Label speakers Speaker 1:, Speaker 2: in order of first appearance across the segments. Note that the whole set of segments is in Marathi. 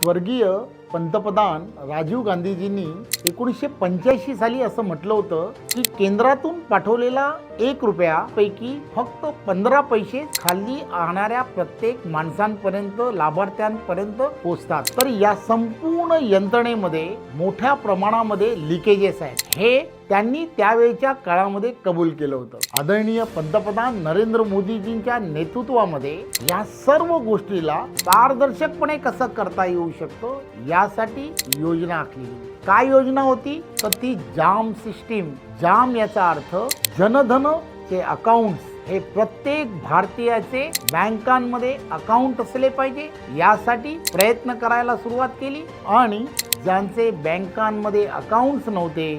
Speaker 1: स्वर्गीय पंतप्रधान राजीव गांधीजींनी एकोणीसशे पंच्याऐंशी साली असं म्हटलं होतं की केंद्रातून पाठवलेला एक रुपया पैकी फक्त पंधरा पैसे खाली आणणाऱ्या प्रत्येक माणसांपर्यंत लाभार्थ्यांपर्यंत पोहोचतात. तर या संपूर्ण यंत्रणेमध्ये मोठ्या प्रमाणामध्ये लिकेजेस आहेत. हे त्यांनी त्यावेळच्या काळामध्ये कबूल केलं होतं. आदरणीय पंतप्रधान नरेंद्र मोदीजींच्या नेतृत्वामध्ये या सर्व गोष्टीला पारदर्शकपणे कसं करता येऊ शकतं यासाठी योजना आखली काय योजना होती? तर ती जाम सिस्टीम जाम याचा अर्थ जनधन चे अकाउंट्स हे प्रत्येक भारतीयाचे बँकांमध्ये अकाउंट असले पाहिजे यासाठी प्रयत्न करायला सुरुवात केली आणि ज्यांचे बँकांमध्ये अकाउंट्स नव्हते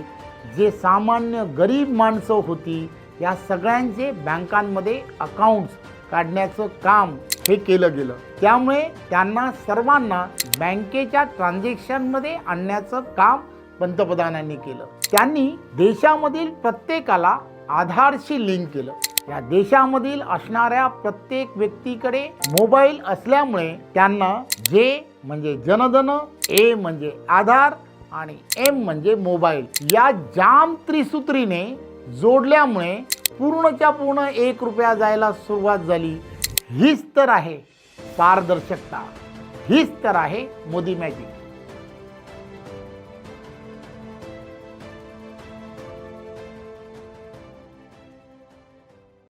Speaker 1: जे सामान्य गरीब माणसं होती या सगळ्यांचे बँकांमध्ये अकाउंट्स काढण्याचं काम हे केलं गेलं. त्यामुळे त्यांना सर्वांना बँकेच्या ट्रान्झॅक्शनमध्ये आणण्याचं काम पंतप्रधानांनी केलं. त्यांनी देशामधील प्रत्येकाला आधारशी लिंक केलं. या देशामधील असणाऱ्या प्रत्येक व्यक्तीकडे मोबाईल असल्यामुळे त्यांना जे म्हणजे जनधन ए म्हणजे आधार आणि एम म्हणजे मोबाईल या जाम त्रिसूत्रीने जोडल्यामुळे पूर्णच्या पूर्ण एक रुपया जायला सुरुवात झाली. हीच तर आहे पारदर्शकता. हीच तर आहे मोदी मॅजिक